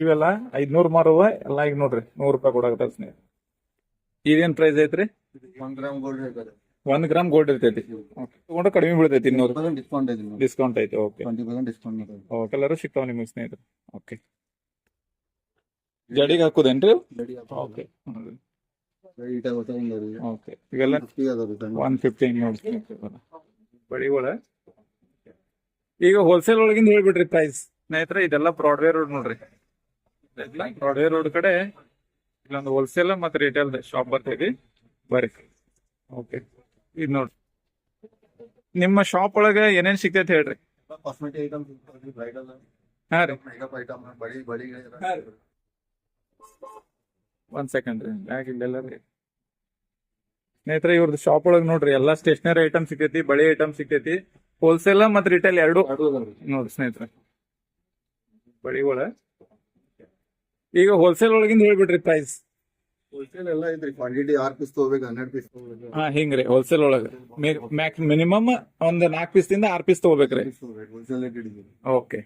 ಇವೆಲ್ಲ ಐದ್ನೂರ್ ಮಾರುವ ಎಲ್ಲ ಈಗ ನೋಡ್ರಿ ನೂರ್ ರೂಪಾಯಿ ಕೊಡಾಕತ್ತಾರ ಸ್ನೇಹ. ಇದೇನ್ ಪ್ರೈಸ್ ಐತ್ರಿ? ಒಂದ್ ಗ್ರಾಮ್ ಗೋಲ್ಡ್ ಒಂದ್ ಗ್ರಾಮ್ ಗೋಲ್ಡ್ ಇರ್ತೈತಿ. ತಗೊಂಡ್ರೆ ಕಡಿಮೆ ಬೀಳ್ತೈತಿ ಇನ್ನೂರು. ಡಿಸ್ಕೌಂಟ್ ಐತಿ ಡಿಸ್ಕೌಂಟ್ ಐತಿ okay twenty percent discount colour ಸಿಗ್ತಾವ ನಿಮಗೆ ಸ್ನೇಹಿತರೆ. ಓಕೆ ಜಡಿಗೆ ಹಾಕುದೇನ್ರಿ ಓಕೆ ಓಕೆ ಇವೆಲ್ಲ ಒನ್ ಫಿಫ್ಟಿ ನೋಡಿ ಬಡಿಗಳ. ಈಗ ಹೋಲ್ಸೇಲ್ ಒಳಗಿಂದ ಹೇಳ್ಬಿಡ್ರಿ ಪ್ರೈಸ್ ಸ್ನೇಹಿತರೆ ಇದೆಲ್ಲ ಬ್ರಾಡ್ವೇರ್ ರೋಡ್ ನೋಡ್ರಿ. ಬ್ರಾಡ್ವೇ ರೋಡ್ ಕಡೆ ಇಲ್ಲೊಂದು ಹೋಲ್ಸೇಲ್ ಮತ್ತೆ ರಿಟೇಲ್ ಶಾಪ್ ಬರ್ತೈತಿ ಬರ್ರಿ. ಓಕೆ ಇದು ನೋಡ್ರಿ ನಿಮ್ಮ ಶಾಪ್ ಒಳಗ ಏನೇನ್ ಸಿಗ್ತೈತಿ ಹೇಳ್ರಿ. ಕಾಸ್ಮೆಟಿಕ್ ಐಟಮ್ ಬ್ರೈಡಲ್ ಹಾ ರೀ. ಮೇಕಪ್ ಐಟಮ್ ಬಡಿ ಬಡಿ ಒಂದ್ ಸೆಕೆಂಡ್ ರೀ. ಬ್ಯಾಗ್ ಇಲ್ಲೆಲ್ಲ ರೀ. ಸ್ನೇಹಿತರೆ ಇವ್ರದ್ದು ಶಾಪ್ ಒಳಗ್ ನೋಡ್ರಿ ಎಲ್ಲಾ ಸ್ಟೇಷನರಿ ಐಟಮ್ ಸಿಗ್ತೈತಿ ಬಳಿ ಐಟಮ್ ಸಿಗ್ತೈತಿ. ಹೋಲ್ಸೇಲ್ ಮತ್ತೆ ರಿಟೇಲ್ ಎರಡು ನೋಡ್ರಿ ಸ್ನೇಹಿತರೆ. ಬಳಿಗಳ ಈಗ ಹೋಲ್ಸೇಲ್ ಒಳಗಿಂದ ಹೇಳ್ಬಿಡ್ರಿ ಪ್ರೈಸ್ ಹೋಲ್ಸೇಲ್ ಎಲ್ಲ ಐತ್ರಿ ಕ್ವಾಂಟಿಟಿ ಆರ್ ಪೀಸ್ ತಗೋಬೇಕು ಹನ್ನೆರಡು ಪೀಸ್ ತಗೋಬೇಕು. ಹಾ ಹಿಂಗ್ರಿ ಹೋಲ್ಸೇಲ್ ಒಳಗ. ಮ್ಯಾಕ್ ಮಿನಿಮಮ್ ಒಂದ್ ನಾಲ್ಕು ಪೀಸ್ ದಿಂದ ಆರ್ ಪೀಸ್ ತಗೋಬೇಕ್ರಿ. ಹೋಲ್ಸೇಲ್ ರೇಟ್ ಹಿಡಿದ್ವಿ ಓಕೆ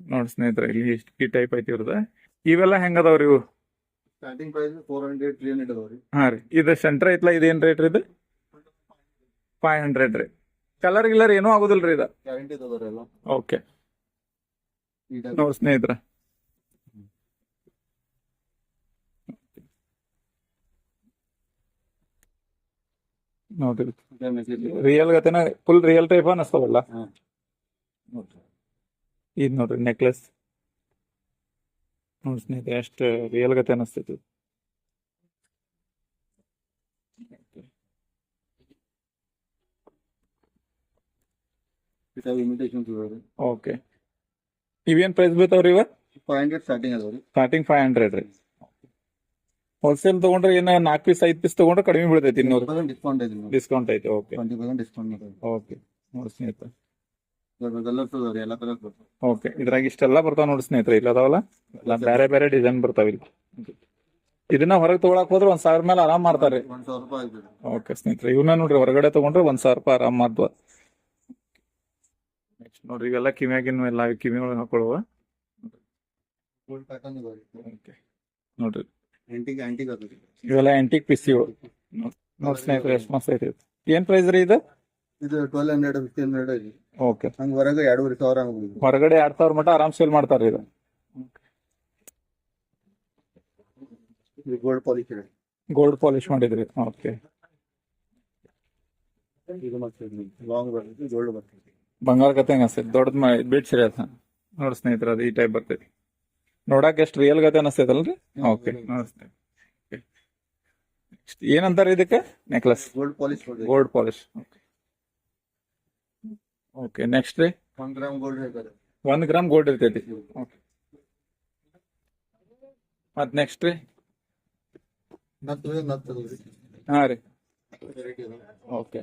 ನೋಡಿ ಸ್ನೇಹಿತರೆ ಇಲ್ಲಿ ಇಷ್ಟ್- ಈ ಟೈಪ್ ಐತಿ ಇವ್ರದ. ಇವೆಲ್ಲ ಹೆಂಗದವ್ರಿ ಇವು? Starting price four hundred three hundred ಅದಾವ್ರಿ ಹಾ ರೀ. ಇದು ಸೆಂಟ್ರ್ ಐತ್ಲ ಇದೇನ್ ರೇಟ್ ರೀ ಇದು? ಫೈವ್ ಹಂಡ್ರೆಡ್ ರೀ. ಕಲರ್ ಗಿಲರ್ ಏನೂ ರೀ ಇದು? ಗ್ಯಾರಂಟಿ ಓಕೆ ನೋಡಿ ಸ್ನೇಹಿತರ ನೋಡ್ರಿ message ಇದೆ. ರಿಯಲ್ ಗತೆನ ಫುಲ್ ರಿಯಲ್ ಟೈಪ್ ಅನಸ್ತವಲ್ಲ ಹಾ. ಇದ್ ನೋಡ್ರಿ ನೆಕ್ಲೆಸ್ ನೋಡಿ ಸ್ನೇಹಿತರೆ ಎಷ್ಟು ರಿಯಲ್ ಗತೆ ಅನಸ್ತೈತಿ ಈ type imitation ಸಿಗೋರಿ ಓಕೆ ಇವೇನ್ ಪ್ರೈಸ್ ಬೀಳ್ತಾವ್ರಿ ಇವ? ಫೈವ್ ಹಂಡ್ರೆಡ್ ಸ್ಟಾರ್ಟಿಂಗ್ ಅದಾವ್ರಿ. ಸ್ಟಾರ್ಟಿಂಗ್ ಫೈವ್ ಹಂಡ್ರೆಡ್ ರೀ. ಹೋಲ್ಸೇಲ್ ತಗೊಂಡ್ರೆ ಏನ ನಾಲ್ಕು ಪೀಸ್ ಐದು ಪೀಸ್ ತಗೊಂಡ್ರೆ ಕಡಿಮೆ ಬೀಳ್ತೈತಿ ಇನ್ನೂರು. ಡಿಸ್ಕೌಂಟ್ ಐತಿ ಡಿಸ್ಕೌಂಟ್ ಐತಿ okay twenty percent discount okay ನೋಡಿ ಸ್ನೇಹಿತರೆ. ಎಲ್ಲ ಓಕೆ ಇದ್ರಾಗ ಇಷ್ಟೆಲ್ಲ ಬರ್ತಾವ ನೋಡಿ ಸ್ನೇಹಿತರೆ ಇಲ್ಲ ಅದಾವಲ್ಲ? ಎಲ್ಲ ಬೇರೆ ಬೇರೆ ಡಿಸೈನ್ ಬರ್ತಾವ ಇಲ್ಲಿ. ಇದನ್ನ ಹೊರಗೆ ತಗೊಳಕ್ ಹೋದ್ರೆ ಒಂದ್ ಸಾವಿರ ಮೇಲೆ ಆರಾಮ್ ಮಾಡ್ತಾರೆ. ಒಂದ್ ಸಾವಿರ ರೂಪಾಯಿ ಆಗ್ತದೆ ಓಕೆ ಸ್ನೇಹಿತರೆ ಇವನ್ನ ನೋಡ್ರಿ ಹೊರಗಡೆ ತಗೊಂಡ್ರೆ ಒಂದ್ ಸಾವಿರ ರೂಪಾಯಿ ಆರಾಮ್ ಮಾಡ್ತವ ನೆಕ್ಸ್ಟ್ ನೋಡ್ರಿ ಇವೆಲ್ಲ ಕಿವ್ಯಾಗಿನ ಎಲ್ಲ ಕಿವಿ ಒಳಗೆ ಹಾಕೊಳ್ಳುವ ಓಕೆ ನೋಡ್ರಿ. ಇವೆಲ್ಲ ಆಂಟಿಕ್ ಪಿಸಿ ನೋಡಿ ಸ್ನೇಹಿತರೆ ಎಷ್ಟು ಮಸ್ತ್ ಐತಿ. ಏನ್ ಪ್ರೈಸ್ ರೀ ಇದು? ಇದು twelve hundred fifty hundred okay ಹಂಗ ಹೊರಗೆ ಎರಡೂವರೆ ಸಾವಿರ ಹೊರಗಡೆ ಎರಡ್ ಸಾವಿರ ಮಟ್ಟ ಆರಾಮ್ ಸೇಲ್ ಮಾಡ್ತಾರೆ ಇದು. ಗೋಲ್ಡ್ ಪಾಲಿಶ್ ಗೋಲ್ಡ್ ಪಾಲಿಶ್ ಮಾಡಿದ್ರಿ. ಓಕೆ ಲಾಂಗ್ ಬರ್ತೈತಿ ಗೋಲ್ಡ್ ಬರ್ತೈತಿ. ಬಂಗಾರ ಕತೆ ಅನಿಸ್ತೈತಿ? ದೊಡ್ಡದ್ ಮಾಡಿ ಬಿಡ್ ಸರಿ ಅದ ನೋಡಿ ಸ್ನೇಹಿತರೆ ಅದು ಈ ಟೈಪ್ ಬರ್ತೈತಿ. ನೋಡಕ್ ಎಷ್ಟು ರಿಯಲ್ ಗತೆ ಅನಿಸ್ತೈತಲ್ರಿ? ಓಕೆ ನೆಕ್ಸ್ಟ್ ಏನಂತಾರ ಇದಕ್ಕೆ? Necklace gold polish gold polish okay next ರೀ. ಒಂದ್ ಗ್ರಾಮ್ ಗೋಲ್ಡ್ ಒಂದ್ ಗ್ರಾಮ್ ಗೋಲ್ಡ್ ಇರ್ತೈತಿ. ಮತ್ ನೆಕ್ಸ್ಟ್ ರೀ. ಹಾ ರೀ. ಓಕೆ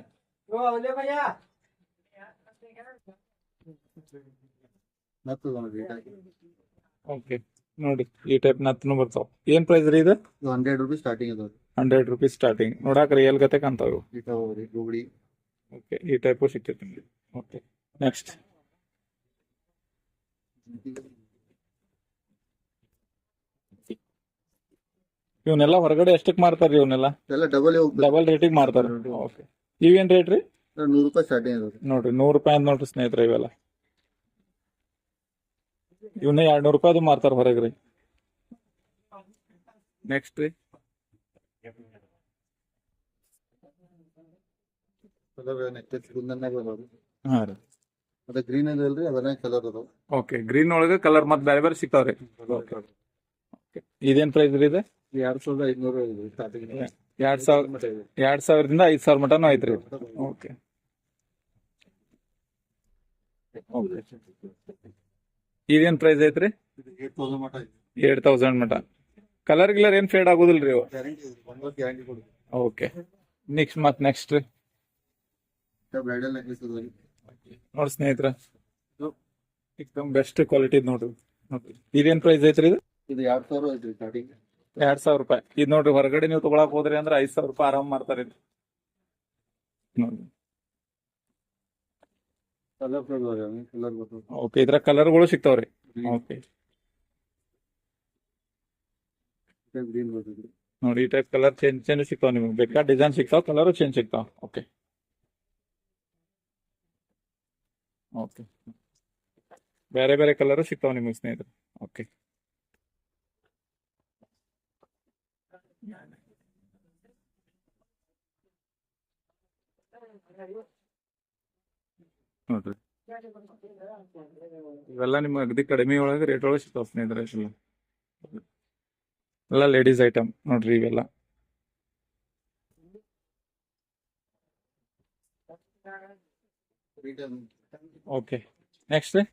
ನತ್ತು ಓಕೆ ನೋಡಿ ಈ ಟೈಪ್ ನತ್ತನು ಬರ್ತಾವ. ಏನ್ ಪ್ರೈಸ್ ರೀ ಇದು? ಹಂಡ್ರೆಡ್ ರುಪೀಸ್ ಸ್ಟಾರ್ಟಿಂಗ್ ಅದ ಹಂಡ್ರೆಡ್ ರುಪೀಸ್ ಸ್ಟಾರ್ಟಿಂಗ್ ನೋಡಾಕ ರಿಯಲ್ ಗತೆ ಕಾಣ್ತಾವ ಇವು. ಗುಗಡಿ ಓಕೆ ಈ ಟೈಪು ಸಿಕ್ಕಿರ್ತೀನಿ ಓಕೆ ನೆಕ್ಸ್ಟ್ ಇವನ್ನೆಲ್ಲ ಹೊರಗಡೆ ಎಷ್ಟಕ್ಕೆ ಮಾರ್ತಾರ್ರಿ ಇವನ್ನೆಲ್ಲ ಎಲ್ಲ ಡಬಲ್ ಡಬಲ್ ರೇಟಿಗೆ ಮಾರ್ತಾರ. ಓಕೆ ಇವೇನ್ ರೇಟ್ ರೀ? ನೂರು ರೂಪಾಯಿ ಸ್ಟಾರ್ಟಿಂಗ್ ನೋಡ್ರಿ ನೂರು ರೂಪಾಯಿ ಅಂತ ನೋಡ್ರಿ ಸ್ನೇಹಿತರೆ ಇವೆಲ್ಲ. ಇವನ್ನ ಎರಡ್ ನೂರು ರೂಪಾಯಿ ಮಾರ್ತಾರ ಹೊರಗ್ರಿ ನೆಕ್ಸ್ಟ್ ರೀ. ಹಾ ರೀ. ಮತ್ತೆ ಗ್ರೀನ್ ಅದಲ್ರಿ ಅದನ್ನ ಕಲರ್ ಅದಾವ ಓಕೆ ಗ್ರೀನ್ ಒಳಗೆ ಕಲರ್ ಮತ್ತೆ ಬೇರೆ ಬೇರೆ ಸಿಗ್ತಾವ್ರಿ ಇದೇನ್ ಪ್ರೈಸ್ ರೀ ಇದು? ಎರಡ್ ಸಾವಿರದ ಐದ್ನೂರು ಎರಡ್ ಸಾವಿರ ಎರಡ್ ಸಾವಿರದಿಂದ ಐದ್ ಸಾವಿರ ಮಟನು ಐತ್ರಿ ಓಕೆ ಇದೇನ್ ಪ್ರೈಸ್ ಐತ್ರಿ? ಏಟ್ ತೌಸಂಡ್ ಮಟ ಕಲರ್ ಗಿಲರ್ ಏನ್ ಫೇಡ್ ಆಗುದಿಲ್ರಿ ಓಕೆ ನೆಕ್ಸ್ಟ್ ಮತ್ ನೆಕ್ಸ್ಟ್ ನೋಡಿ ಸ್ನೇಹಿತರ. ಬೆಸ್ಟ್ ಕ್ವಾಲಿಟಿ ನೋಡ್ರಿ. ಇದೇನ್ ಪ್ರೈಸ್ ಐತ್ರಿ ಇದು? ಎರಡ್ ಸಾವಿರ ಎರಡ್ ಸಾವಿರ ರೂಪಾಯಿ. ಇದು ನೋಡ್ರಿ, ಹೊರಗಡೆ ನೀವು ತಗೊಳಕ್ ಹೋದ್ರಿ ಅಂದ್ರೆ ಐದ್ ಸಾವಿರ ರೂಪಾಯಿ ಆರಾಮ್ ಮಾಡ್ತಾರೆ ನೋಡ್ರಿ. ಕಲರ್ ಕಲರ್ ಬರ್ತದೆ ಓಕೆ ಇದ್ರ ಕಲರ್ಗಳು ಸಿಗ್ತಾವ್ರಿ. ಓಕೆ ಗ್ರೀನ್ ಬರ್ತದೆ ನೋಡಿ ಈ ಟೈಪ್ ಕಲರ್ ಚೇಂಜ್ ಚೇಂಜ್ ಸಿಗ್ತಾವ ನಿಮ್ಗೆ. ಬೇಕಾ ಡಿಸೈನ್ ಸಿಗ್ತಾವ ಕಲರ್ ಚೇಂಜ್ ಸಿಗ್ತಾವ. ಓಕೆ ಓಕೆ ಬೇರೆ ಬೇರೆ ಕಲರ್ ಸಿಗ್ತಾವ ನಿಮಗೆ ಸ್ನೇಹಿತರೆ. ಓಕೆ ನೋಡ್ರಿ ಇವೆಲ್ಲ ನಿಮ್ಗೆ ಅಗದಿ ಕಡಿಮೆ ಒಳಗೆ ರೇಟ್ ಒಳಗೆ ಸಿಗ್ತಾವ ಸ್ನೇಹಿತರೆ ಎಲ್ಲ ಎಲ್ಲ ಲೇಡೀಸ್ ಐಟಮ್ ನೋಡ್ರಿ ಇವೆಲ್ಲ. ಓಕೆ ನೆಕ್ಸ್ಟ್ ರೀ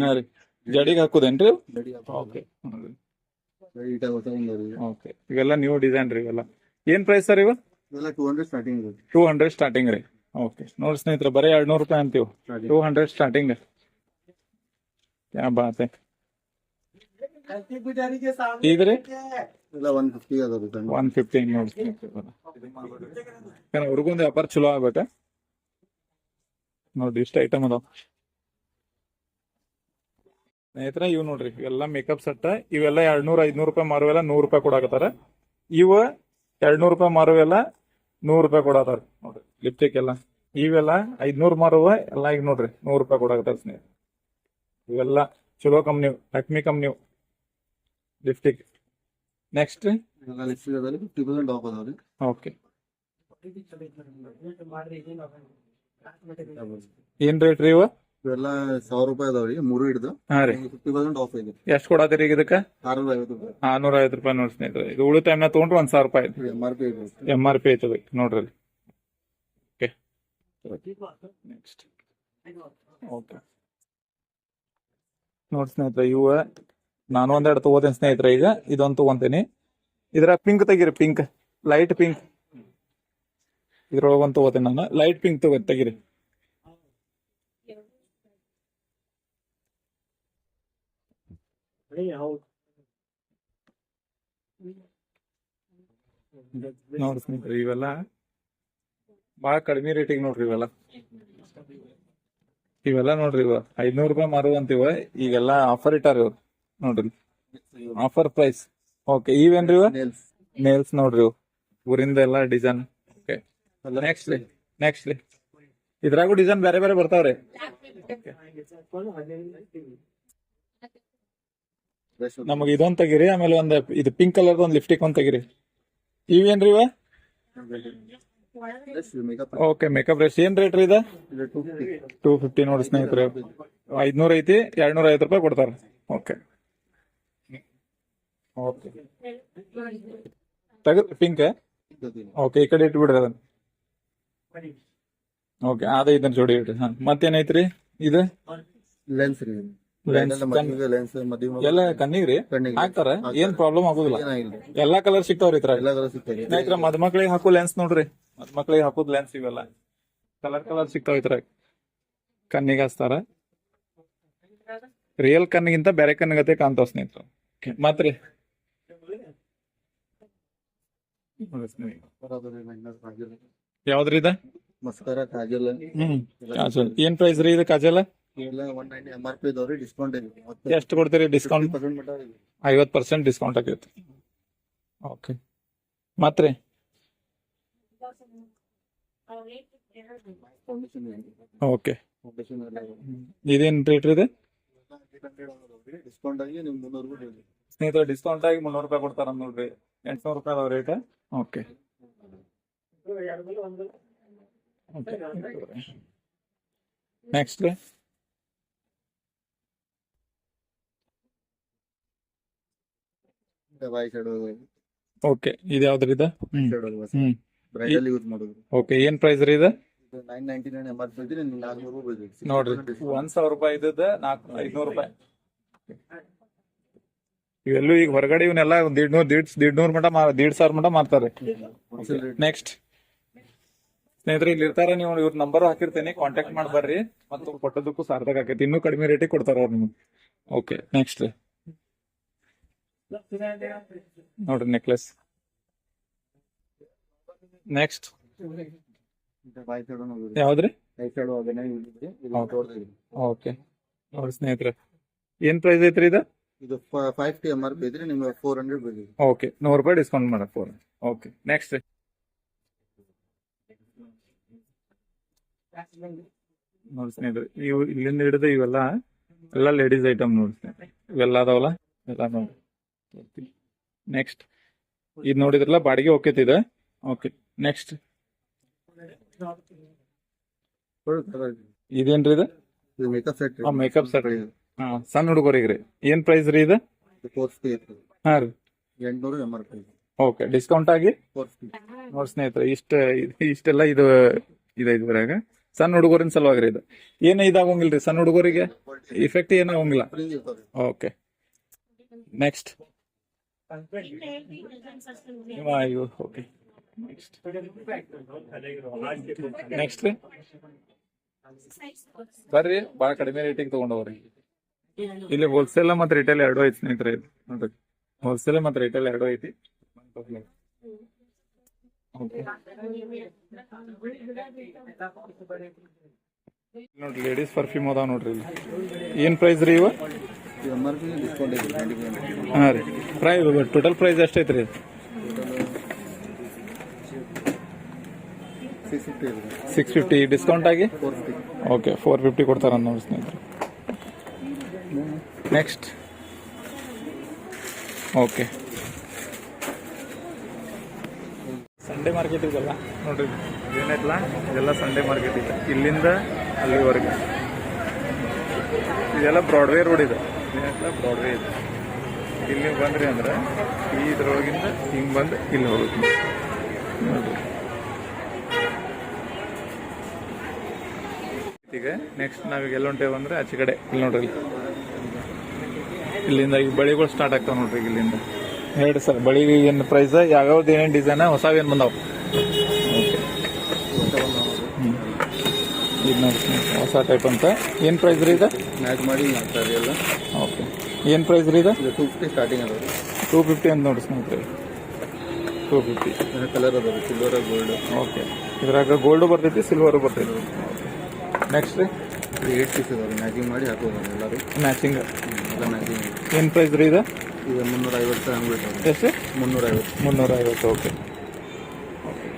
ಹಾಂ ರೀ. ಜಡಿಗೆ ಹಾಕುದೇನ್ರಿ? ಓಕೆ ಓಕೆ ಇವೆಲ್ಲ ನ್ಯೂ ಡಿಸೈನ್ ರೀ ಇವೆಲ್ಲ. ಏನ್ ಪ್ರೈಸ್ ಸರ್ ಇವ? Two hundred starting two hundred starting ರೀ. ಓಕೆ ನೋಡಿ ಸ್ನೇಹಿತರೆ ಬರೀ ಎರಡು ನೂರು ರೂಪಾಯಿ ಅಂತೀವಿ. ಟೂ ಹಂಡ್ರೆಡ್ ಸ್ಟಾರ್ಟಿಂಗ್ ಯಾ ಬಾತೆ. ಇದ್ರಿ? ಒನ್ ಫಿಫ್ಟಿ ನೋಡಿ ಹುಡುಗೊಂದು ವ್ಯಾಪಾರ ಚಲೋ ಆಗ್ಬೇಕ. ನೋಡ್ರಿ ಇಷ್ಟ ಐಟಮ್ ಅದಾವ. ಸ್ನೇಹಿತರೆ ಇವ್ ನೋಡ್ರಿ ಇವೆಲ್ಲ ಮೇಕಪ್ ಸೆಟ್ ಇವೆಲ್ಲ ಎರಡ್ ನೂರ ಐದ್ನೂರು ರೂಪಾಯಿ ಮಾರುವೆಲ್ಲ ನೂರು ರೂಪಾಯಿ ಕೊಡಾಕತ್ತಾರ. ಇವ ಎರಡ್ ನೂರ್ ರೂಪಾಯಿ ಮಾರುವೆಲ್ಲ ನೂರ್ ರೂಪಾಯಿ ಕೊಡತಾರ ನೋಡ್ರಿ ಲಿಪ್ಸ್ಟಿಕ್ ಎಲ್ಲ. ಇವೆಲ್ಲ ಐದ್ನೂರ್ ಮಾರುವ ಎಲ್ಲ ಈಗ ನೋಡ್ರಿ ನೂರ್ ರೂಪಾಯಿ ಕೊಡಾಕತ್ತಾರ ಸ್ನೇಹಿತರೆ. ಇವೆಲ್ಲ ಚಲೋ company Lakshmi company lipstick next okay ಏನ್ ರೇಟ್ ರೀ ಇವ? ಇವೆಲ್ಲ ಸಾವಿರ ರೂಪಾಯಿ ಅದಾವ್ರಿ ಮೂರು ಹಿಡಿದು. ಹಾ ರೀ. ಫಿಫ್ಟಿ ಪರ್ಸೆಂಟ್ ಆಫ್ ಇದೆ ಎಷ್ಟ್ ಕೊಡಾತೀರಿ ಈಗ ಇದಕ್ಕ? ಆರ್ನೂರ ಐವತ್ತು ರೂಪಾಯಿ. ಆರ್ನೂರ ಐವತ್ತು ರೂಪಾಯಿ ನೋಡಿ ಸ್ನೇಹಿತರೆ ಇದು ಉಳಿದ ಟೈಮ್ನ ತೊಗೊಂಡ್ರೆ ಒಂದ್ ಸಾವಿರ ರೂಪಾಯಿ ಎಂ ಆರ್ ಪಿ ಇದೆ ಎಂ ಆರ್ ಪಿ ಐತದ ನೋಡ್ರಿ ಓಕೆ. ನೆಕ್ಸ್ಟ್ ಓಕೆ ನೋಡಿ ಸ್ನೇಹಿತರೆ ಇವ ನಾನು ಒಂದೆರಡು ತಗೋತೇನೆ ಸ್ನೇಹಿತರೆ ಈಗ ಇದೊಂದು ತಗೊಂತೇನೆ. ಇದ್ರ ಪಿಂಕ್ ತೆಗಿರಿ ಪಿಂಕ್ ಲೈಟ್ ಪಿಂಕ್ ಇದ್ರೊಳಗೊಂದು ತಗೋತೀನಿ ನಾನು. ಲೈಟ್ ಪಿಂಕ್ ತಗೋ ತೆಗಿರಿ. ನೋಡಿ ಸ್ನೇಹಿತರೆ ಇವೆಲ್ಲ ಬಹಳ ಕಡಿಮೆ ರೇಟಿಗೆ ನೋಡ್ರಿ ಇವೆಲ್ಲ. ಇವೆಲ್ಲ ನೋಡ್ರಿ ಇವ. ಐದ್ನೂರು ರೂಪಾಯಿ ಮಾರುವಂತಿವ ಈಗೆಲ್ಲ ಆಫರ್ ಇಟ್ಟಾರ ಇವ್ರು. ನೋಡ್ರಿ. ಆಫರ್ ಪ್ರೈಸ್ ಓಕೆ ಇವೇನ್ರಿ ಇವ? ನೇಲ್ಸ್ ನೇಲ್ಸ್ ನೋಡ್ರಿ ಇವು. ಊರಿಂದ ಎಲ್ಲ ಡಿಸೈನ್ ಓಕೆ ನೆಕ್ಸ್ಟ್ ರೀ ನೆಕ್ಸ್ಟ್ ರೀ. ಇದ್ರಾಗೂ ಡಿಸೈನ್ ಬೇರೆ ಬೇರೆ ಬರ್ತಾವ್ರಿ. ನಮಗೆ ಇದೊಂದ್ ತೆಗಿರಿ ಆಮೇಲೆ ಒಂದ್ ಇದು ಪಿಂಕ್ ಕಲರ್ ಒಂದ್ ಲಿಫ್ಟಿಕ್ ಒಂದ್ ತೆಗಿರಿ. ಇವೇನ್ರಿ ಇವ? ಓಕೆ ಮೇಕಪ್ ಬ್ರಷ್ ಏನ್ ರೇಟ್ ರೀ ಇದ? ಟೂ ಫಿಫ್ಟಿ ನೋಡಿ ಸ್ನೇಹಿತರೆ. ಐದ್ನೂರ ಐತಿ ಎರಡ್ನೂರ ಐವತ್ತು ರೂಪಾಯಿ ಕೊಡ್ತಾರ. ಓಕೆ ಓಕೆ ತೆಗೆದು ಪಿಂಕ್ ಓಕೆ ಈ ಕಡೆ ಇಟ್ಬಿಡ್ರಿ ಅದನ್ನ. ಓಕೆ ಅದ ಇದನ್ನ ಜೋಡಿ ಇಡ್ರಿ. ಹಾ ಮತ್ತೇನೈತ್ರಿ ಇದು? ಲೆನ್ಸ್ ರೀ ಎಲ್ಲ ಕಣ್ಣಿಗ್ರಿ ಕಣ್ಣಿಗೆ. ಹಾಕ್ತಾರ? ಏನ್ ಪ್ರಾಬ್ಲಮ್ ಆಗುದಿಲ್ಲ. ಎಲ್ಲಾ ಕಲರ್ ಸಿಗ್ತಾವ್ರಿ ಇತರ ಸ್ನೇಹಿತರ ಮದ್ಮಕ್ಳಿಗೆ ಹಾಕೋ ಲೆನ್ಸ್ ನೋಡ್ರಿ. ಮದ್ಮಕ್ಳಿಗೆ ಹಾಕೋದ್ ಲೆನ್ಸ್ ಇವೆಲ್ಲ. ಕಲರ್ ಕಲರ್ ಸಿಗ್ತಾವ ಇತರ ಕಣ್ಣಿಗೆ ಹಚ್ತಾರ ರಿಯಲ್ ಕಣ್ಣಿಗಿಂತ ಬೇರೆ ಕಣ್ಣಿಗತೆ ಕಾಣ್ತಾವ ಸ್ನೇಹಿತರು. ಮತ್ರಿ ಯಾವ್ದ್ರಿ ಇದ? ಏನ್ ಪ್ರೈಸ್ ರೀ ಇದು ಕಾಜಲ್? ಇವೆಲ್ಲ one ninety M R P ಇದಾವ್ರಿ ಡಿಸ್ಕೌಂಟ್ ಇದೆ. ಎಷ್ಟು ಕೊಡ್ತೀರಿ ಡಿಸ್ಕೌಂಟ್ ಪರ್ಸೆಂಟ್ ಮಟ್ಟ ಇದೆ. ಐವತ್ ಪರ್ಸೆಂಟ್ ಡಿಸ್ಕೌಂಟ್ ಆಗೈತೆ ಓಕೆ ಮತ್ತೆ? ಓಕೆ ಇದೇನ್ ರೇಟ್ ಇದೆ? ಡಿಸ್ಕೌಂಟ್ ಆಗಿ ನಿಮ್ಗೆ ಮುನ್ನೂರು ರೂಪಾಯಿ ಇದೆ ಸ್ನೇಹಿತರೆ ಡಿಸ್ಕೌಂಟ್ ಆಗಿ ಮುನ್ನೂರು ರೂಪಾಯಿ ಕೊಡ್ತಾರ ನೋಡ್ರಿ. ಎಂಟ್ನೂರು ರೂಪಾಯಿ ಅದಾವ rate okay next shadow okay ಇದು ಯಾವ್ದ್ರಿದ ಇದು? ಹ್ಮ್. ಬ್ರೈಡಲ್ ಯೂಸ್ ಮಾಡೋದು. ಓಕೆ ಏನ್ ಪ್ರೈಸ್ ರೀ ಇದು? ನೈನ್ ನೈನ್ಟಿ ನೈನ್ ನಾಲ್ಕುನೂರು ರೂಪಾಯಿ. ನೋಡ್ರಿ ಒಂದ್ ಸಾವಿರ ರೂಪಾಯಿ ಇದ್ದದ ನಾಲ್ಕು ಐದ್ನೂರು ರೂಪಾಯಿ. ಇವೆಲ್ಲೂ ಈಗ ಹೊರಗಡೆ ಇವನ್ನೆಲ್ಲ ಒಂದ್ ದೀಡ್ ನೂರ್ ದೀಡ್ ದೀಡ್ ನೂರ್ ಮಟ ಮಾರ ದೀಡ್ ಸಾವಿರ ಮಟ ಮಾರ್ತಾರೆ. ನೆಕ್ಸ್ಟ್ ಸ್ನೇಹಿತರೆ ಇಲ್ಲಿ ಇರ್ತಾರೆ ನೀವು ಇವ್ರ ನಂಬರ್ ಹಾಕಿರ್ತೇನೆ ಕಾಂಟ್ಯಾಕ್ಟ್ ಮಾಡಿ ಬರ್ರಿ. ಮತ್ತು ಕೊಟ್ಟದಕ್ಕೂ ಸಾರ್ಥಕ ಆಕೈತಿ. ಇನ್ನೂ ಕಡಿಮೆ ರೇಟಿಗೆ ಕೊಡ್ತಾರ ಅವ್ರು ನಿಮ್ಗೆ. ಓಕೆ ನೆಕ್ಸ್ಟ್ ನೋಡ್ರಿ ನೆಕ್ಲೆಸ್ ನೆಕ್ಸ್ಟ್ ನೋಡ್ರಿ ಯಾವ್ದ್ರಿ. ಓಕೆ. ನೋಡಿ ಸ್ನೇಹಿತರೆ. ಏನ್ ಪ್ರೈಸ್ ಐತ್ರಿ ಇದು? ಇದು five T M R P ಇದ್ರೆ ನಿಮ್ಗೆ ಫೋರ್ ಹಂಡ್ರೆಡ್ ಬೀಳಿದೆ ಓಕೆ. ನೂರು ರೂಪಾಯಿ ಡಿಸ್ಕೌಂಟ್ ಮಾಡಕ್ ಫೋರ್ ಓಕೆ. ನೆಕ್ಸ್ಟ್ ನೋಡಿ ಸ್ನೇಹಿತರೆ ಇವು ಇಲ್ಲಿಂದ ಹಿಡಿದು ಇವೆಲ್ಲ ಎಲ್ಲ ಲೇಡೀಸ್ ಐಟಮ್ ನೋಡಿ ಸ್ನೇಹಿತರೆ. ಇವೆಲ್ಲ ಅದಾವಲ್ಲ? ಎಲ್ಲ ನೋಡಿ ನೆಕ್ಸ್ಟ್ ಇದ್ ನೋಡಿದ್ರಲ್ಲ ಬಾಡಿಗೆ ಹೋಗ್ತಿದೆ ಓಕೆ ನೆಕ್ಸ್ಟ್ ಇದೇನ್ರಿ ಇದು? ಮೇಕಪ್ ಸೆಟ್ ಮೇಕಪ್ ಸೆಟ್ ಹಾ ಸಣ್ಣ ಹುಡುಗರಿಗೆ ರೀ ಏನ್ ಪ್ರೈಸ್ ರೀ ಇದು? ಹಾ ರೀ. ಎಂಟ್ನೂರು M R P okay discount ಆಗಿ? ನೋಡಿ ಸ್ನೇಹಿತರೆ ಇಷ್ಟ ಇಷ್ಟೆಲ್ಲ ಇದು ಇದೆ ಇದ್ರಾಗ. ಸಣ್ಣ ಹುಡುಗರಿನ ಸಲುವಾಗಿ ಇದು. ಏನು ಇದಾಗಂಗಿಲ್ರಿ ಸಣ್ಣ ಹುಡುಗರಿಗೆ? ಇಫೆಕ್ಟ್ ಏನಾಗಂಗಿಲ್ಲ ಓಕೆ ನೆಕ್ಸ್ಟ್ ಓಕೆ ನೆಕ್ಸ್ಟ್ ರೀ ಬರ್ರಿ ಭಾಳ ಕಡಿಮೆ ರೇಟಿಗೆ ತಗೊಂಡವ್ರಿ. ಇಲ್ಲಿ ಹೋಲ್ಸೇಲ್ ಮತ್ತೆ ರಿಟೇಲ್ ಎರಡು ಐತಿ ಸ್ನೇಹಿತರೆ ನೋಡ್ರಿ ಹೋಲ್ಸೇಲ್ ಮತ್ತೆ ರಿಟೇಲ್ ಎರಡು ಐತಿ. ನೋಡ್ರಿ ಲೇಡೀಸ್ ಪರ್ಫ್ಯೂಮ್ ಅದಾವ ನೋಡ್ರಿ ಇಲ್ಲಿ. ಏನ್ ಪ್ರೈಸ್ ರೀ ಇವ? ಎಂ ಆರ್ ಪಿ ಡಿಸ್ಕೌಂಟ್ ಇದೆ ಟ್ವೆಂಟಿ ಪರ್ಸೆಂಟ್ ಹಾ ರೀ. ಪ್ರೈಸ್ ಟೋಟಲ್ ಪ್ರೈಸ್ ಎಷ್ಟೈತ್ರಿ ಸಿಕ್ಸ್ ಫಿಫ್ಟಿ ಇದೆ. ಸಿಕ್ಸ್ ಫಿಫ್ಟಿ ಡಿಸ್ಕೌಂಟ್ ಆಗಿ? Four fifty okay four fifty ಕೊಡ್ತಾರೆ ಅನ್ನೋ ಸ್ನೇಹಿತರೆ. ನೆಕ್ಸ್ಟ್ ಓಕೆ ಸಂಡೇ ಮಾರ್ಕೆಟ್ ಇದೆಲ್ಲ ನೋಡ್ರಿ ಏನೈತಲ್ಲ ಇದೆಲ್ಲ ಸಂಡೇ ಮಾರ್ಕೆಟ್ ಇದೆ. ಇಲ್ಲಿಂದ ಅಲ್ಲಿವರೆಗೆ. ಇದೆಲ್ಲ ಬ್ರಾಡ್ವೇ ರೋಡ್ ಇದೆ. ಏನೈತಲ್ಲ ಬ್ರಾಡ್ವೇ ಇದೆ. ಇಲ್ಲಿ ನೀವು ಬಂದ್ರಿ ಅಂದ್ರೆ ಈ ಇದ್ರೊಳಗಿಂದ ಹಿಂಗೆ ಬಂದು ಇಲ್ಲಿ ಹೋಗುತ್ತೆ. ನೋಡ್ರಿ. ಈಗ ನೆಕ್ಸ್ಟ್ ನಾವೀಗ ಎಲ್ಲ ಹೊಂಟೇವ ಅಂದ್ರೆ ಆಚೆ ಕಡೆ. ಇಲ್ಲಿ ನೋಡ್ರಿ ಇಲ್ಲಿ. ಇಲ್ಲಿಂದ ಈಗ ಬಳಿಗಳು ಸ್ಟಾರ್ಟ್ ಆಗ್ತಾವ ನೋಡ್ರಿ ಇಲ್ಲಿಂದ. ಹೇಳಿ ಸರ್ ಬಳಿ ಏನು ಪ್ರೈಸ್ ಯಾವ್ಯಾವ್ದು ಏನೇನು ಡಿಸೈನ್ ಹೊಸಾವ್ ಏನು ಬಂದಾವ? ಇದು ನೋಡಿ ಹೊಸ ಟೈಪ್ ಅಂತ. ಏನು ಪ್ರೈಸ್ ರೀ ಇದು? ಮ್ಯಾಚ್ ಮಾಡಿ ಎಲ್ಲ. ಓಕೆ ಏನು ಪ್ರೈಸ್ ರೀ ಇದು? ಇದು ಟೂ ಫಿಫ್ಟಿ ಸ್ಟಾರ್ಟಿಂಗ್ ಅದ ಟೂ ಫಿಫ್ಟಿ ಅಂತ ನೋಡಿ ಸ್ನೇಹಿತರೆ. ಟೂ ಫಿಫ್ಟಿ ಕಲರ್ ಅದಾವೆ ಸಿಲ್ವರ್ ಗೋಲ್ಡ್ ಓಕೆ ಇದ್ರಾಗ ಗೋಲ್ಡು ಬರ್ತೈತಿ ಸಿಲ್ವರು ಬರ್ತೈತಿ. ನೆಕ್ಸ್ಟ್ ರೀ? ಏಟ್ ಪೀಸ್ ಅದ ಮ್ಯಾಚಿಂಗ್ ಮಾಡಿ ಹಾಕೋದು ಎಲ್ಲರೂ ಮ್ಯಾಚಿಂಗ್ ಎಲ್ಲ ಮ್ಯಾಚಿಂಗ್ ಏನು ಪ್ರೈಸ್ ರೀ ಇದು? ಈಗ ಮುನ್ನೂರ ಐವತ್ತು ಹಂಗೆ ಎಷ್ಟು ಮುನ್ನೂರ ಐವತ್ತು ಮುನ್ನೂರ ಐವತ್ತು ಓಕೆ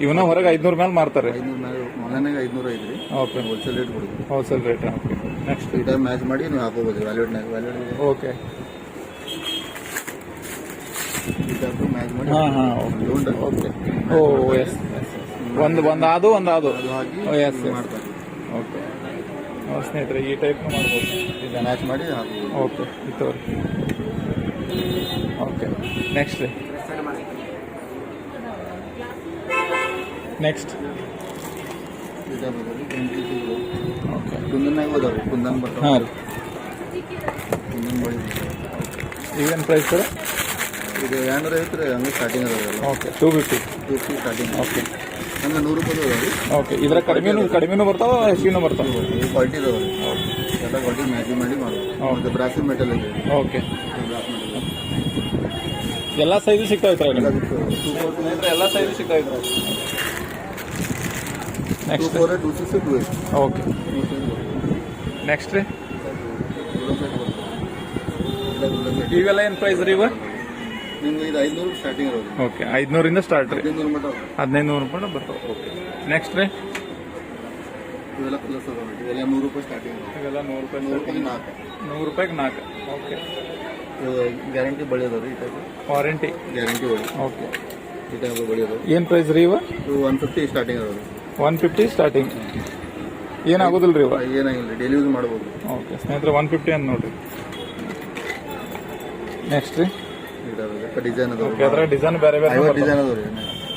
ಇವನ್ನ ಹೊರಗೆ ಐದ್ನೂರು ಮೇಲೆ ಮಾರ್ತಾರೆ. ಐನೂರು ಮ್ಯಾಗ ಐದ್ನೂರ ಐದು ಐತ್ರಿ ಓಕೆ ಹೋಲ್ಸೇಲ್ ರೇಟ್ ಕೊಡ್ತೀವಿ ಹೋಲ್ಸೇಲ್ ರೇಟ್ ಓಕೆ ನೆಕ್ಸ್ಟ್ ಈ ಟೈಮ್ ಮ್ಯಾಚ್ ಮಾಡಿ ನೀವು ಹಾಕೋಬೋದು ವ್ಯಾಲ್ಯೂಡ್ನಾಗ ವ್ಯಾಲ್ಯೂಡ್ ಓಕೆ ಮ್ಯಾಚ್ ಮಾಡಿ ಹಾಂ ಹಾಂ ಓಕೆ ಓಕೆ ಓ ಎಸ್ ಒಂದು ಒಂದು ಅದು ಒಂದು ಅದು. ಎಸ್ ಮಾಡ್ತಾರೆ. ಓಕೆ ಸ್ನೇಹಿತರೆ ಈ ಟೈಪ್ ಮಾಡ್ಬೋದು. ಈಗ ಮ್ಯಾಚ್ ಮಾಡಿ ಓಕೆ ಇತ್ತು ಓಕೆ ನೆಕ್ಸ್ಟ್ ನೆಕ್ಸ್ಟ್ ಹಾಂ. ರೀ ಈಗೇನು ಪ್ರೈಸ್ ಸರ್? ಇದು ಎರಡ್ನೂರ ಐವತ್ತು ರೀ ಹಂಗೆ ಸ್ಟಾರ್ಟಿಂಗ್ ಅದಾವೆ okay two fifty two fifty starting okay. ಹಂಗೆ ನೂರು ರೂಪಾಯಿ ಅದಾವೆ ಓಕೆ ಇದ್ರ ಕಡಿಮೆನೂ ಕಡಿಮೆನೂ ಬರ್ತಾವ ಹೆಚ್ಚಿನೂ ಬರ್ತಾವ? ಕ್ವಾಲಿಟಿ ಕ್ವಾಲಿಟಿ ರೀ ಎಲ್ಲ ಕ್ವಾಲಿಟಿ ಮ್ಯಾಚಿಂಗ್ ಮಾಡಿ ಮಾಡೋದು ಬ್ರಾಸಿಲ್ ಮೆಟಲ್ ಇದೆ. ಓಕೆ. ಬ್ರಾಸ್ ಮೆಟಲ್ ಎಲ್ಲ ಸೈಜು ಸಿಗ್ತಾವೆ ಎಲ್ಲ size ಸಿಗ್ತಾವ್ರಿ two next four two six two eight okay next ರೀ ಇವೆಲ್ಲ ಏನು ಪ್ರೈಸ್ ರೀ ಇವ? ನಿಮ್ಗೆ ಇದು ಐದುನೂರು ಸ್ಟಾರ್ಟಿಂಗ್ ಇರೋದು. ಓಕೆ ಐದ್ನೂರಿಂದ ಸ್ಟಾರ್ಟ್ ರೀ. ಹದಿನೈದು ಮಟ್ಟ ಹದಿನೈದು ನೂರು ರೂಪಾಯಿ ಬರ್ತಾವೆ ಓಕೆ ನೆಕ್ಸ್ಟ್ ರೀ. ಇವೆಲ್ಲ ಪ್ಲಸ್ ಅದಾವೆ ಇವೆಲ್ಲ ನೂರು ರೂಪಾಯಿ ಸ್ಟಾರ್ಟಿಂಗ್ ಇವೆಲ್ಲ ನೂರು ರೂಪಾಯಿ ನೂರು ರೂಪಾಯಿ ನಾಲ್ಕು. ನೂರು ರೂಪಾಯಿಗೆ ನಾಲ್ಕು. ಓಕೆ ಗ್ಯಾರಂಟಿ ಬಳಿ ಅದಾವೆ ಈ ಟೈಪ್ ವಾರಂಟಿ ಗ್ಯಾರಂಟಿ ಬಳಿ. ಓಕೆ ಈ ಟೈಪ್ ಬಳಿ ಅದಾವೆ ಏನು ಪ್ರೈಸ್ ರೀ ಇವ? ಇದು ಒನ್ ಫಿಫ್ಟಿ ಸ್ಟಾರ್ಟಿಂಗ್ ಅದಾವೆ ಒನ್ ಫಿಫ್ಟಿ ಸ್ಟಾರ್ಟಿಂಗ್ ಏನಾಗೋದಿಲ್ಲ ರೀ ಏನಾಗಿಲ್ಲ ಡೆಲಿವರಿ ಮಾಡ್ಬೋದು. ಓಕೆ ಸ್ನೇಹಿತರೆ ಒನ್ ಫಿಫ್ಟಿ ಅಂತ ನೋಡ್ರಿ. ನೆಕ್ಸ್ಟ್ ರೀ. ಡಿಸೈನ್ ಓಕೆ ಅದಾವೆ. ಅದ್ರ ಡಿಸೈನ್ ಬೇರೆ ಬೇರೆ ಐವತ್ತು. ಡಿಸೈನ್ ಅದಾವೆ ರೀ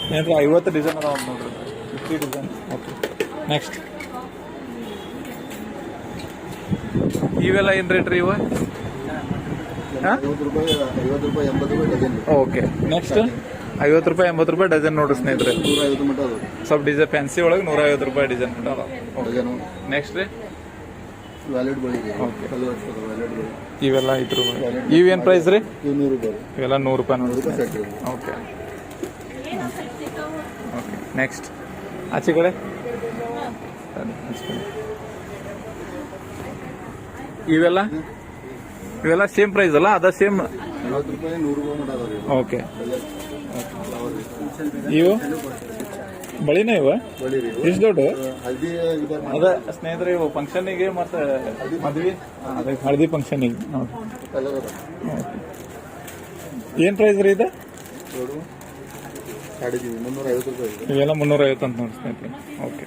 ಸ್ನೇಹಿತರೆ ಐವತ್ತು ಡಿಸೈನ್ ಅದಾವ ನೋಡ್ರಿ. ಫಿಫ್ಟಿ ಡಿಸೈನ್ ಓಕೆ ನೆಕ್ಸ್ಟ್ ಇವೆಲ್ಲ ಏನು ರೇಟ್ ರೀ ಇವ? ಹಾ? ರೂಪಾಯಿ ಐವತ್ತು ರೂಪಾಯಿ ಎಂಬತ್ತು ರೂಪಾಯಿ ಓಕೆ ನೆಕ್ಸ್ಟ್ ಐವತ್ತು ರೂಪಾಯಿ ಎಂಬತ್ತು ರೂಪಾಯಿ ಡಜನ್ ನೋಡ್ರಿ ಸ್ನೇಹಿತರೆ. ನೂರ ಐವತ್ತು ಮಟ್ಟ ಸ್ವಲ್ಪ ಡಿಸೈನ್ ಫ್ಯಾನ್ಸಿ ಒಳಗೆ ನೂರ ಐವತ್ತು ರೂಪಾಯಿ ಡಿಸೈನ್ ಮಟ್ಟ ಡಜನು ನೆಕ್ಸ್ಟ್ ರೀ. ವ್ಯಾಲಿಡ್ ಬಳಿ ಇದೆ. Okay. ಕಲರ್ ವ್ಯಾಲಿಡ್ ಬಳಿ ಇವೆಲ್ಲ ಇದ್ರು ಇವೇನು ಪ್ರೈಸ್ ರೀ ಇವು ನೂರು ರೂಪಾಯಿ. ಇವೆಲ್ಲ ನೂರು ರೂಪಾಯಿ ನೂರು ರೂಪಾಯಿ ಸೆಟ್ ಓಕೆ ಓಕೆ ನೆಕ್ಸ್ಟ್ ಆಚೆ ಕಡೆ. ಇವೆಲ್ಲ? ಇವೆಲ್ಲ ಸೇಮ್ ಪ್ರೈಸ್ ಅಲ್ಲ? ಅದ ಸೇಮ್ ನೂರು ರೂಪಾಯಿ ಓಕೆ ಇವು? ಬಳಿನ ಇವ? ಇಷ್ಟು ದೊಡ್ಡ ಅದ ಸ್ನೇಹಿತರೆ ಇವು ಫಂಕ್ಷನಿಗೆ ಮತ್ತೆ ಮದ್ವಿ. ಅದಕ್ಕೆ ಹಳದಿ ಫಂಕ್ಷನಿಗೆ ಏನ್ ಪ್ರೈಸ್ ರೀ ಇದು? ಇವೆಲ್ಲ ಮುನ್ನೂರ ಐವತ್ತು ಅಂತ ನೋಡಿ ಸ್ನೇಹಿತರೆ. ಓಕೆ.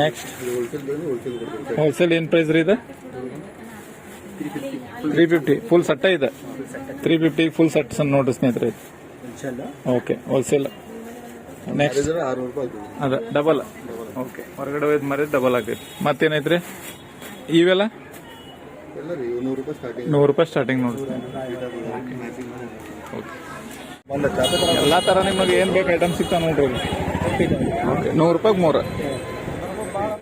ನೆಕ್ಸ್ಟ್ ಹೋಲ್ಸೇಲ್ ಏನ್ ಪ್ರೈಸ್ ರೀ ಇದು? ತ್ರೀ ಫಿಫ್ಟಿ ಫುಲ್ ಸಟ್ಟ ಇದೆ? ತ್ರೀ ಫಿಫ್ಟಿ ಫುಲ್ ಸೆಟ್ ನೋಡ್ರಿ ಸ್ನೇಹಿತರೆ. ಇದು ಓಕೆ ಹೋಲ್ಸೇಲ್ ನೆಕ್ಸ್ಟ್ ಅದ ಡಬಲ್ ಓಕೆ ಹೊರಗಡೆ ಹೋಯ್ತು ಮರಿ ಡಬಲ್ ಆಗೈತೆ ಮತ್ತೇನೈತ್ರಿ ಇವೆಲ್ಲ? ನೂರು ರೂಪಾಯಿ ಸ್ಟಾರ್ಟಿಂಗ್ ನೂರು ರೂಪಾಯಿ ಸ್ಟಾರ್ಟಿಂಗ್ ನೋಡ್ರಿ ಓಕೆ ಎಲ್ಲಾ ತರ ನಿಮಗೆ ಏನ್ ಬೇಕು ಐಟಮ್ ಸಿಗ್ತಾವ ನೋಡ್ರಿ. ಓಕೆ ನೂರು ರೂಪಾಯಿಗೆ ಮೂರು.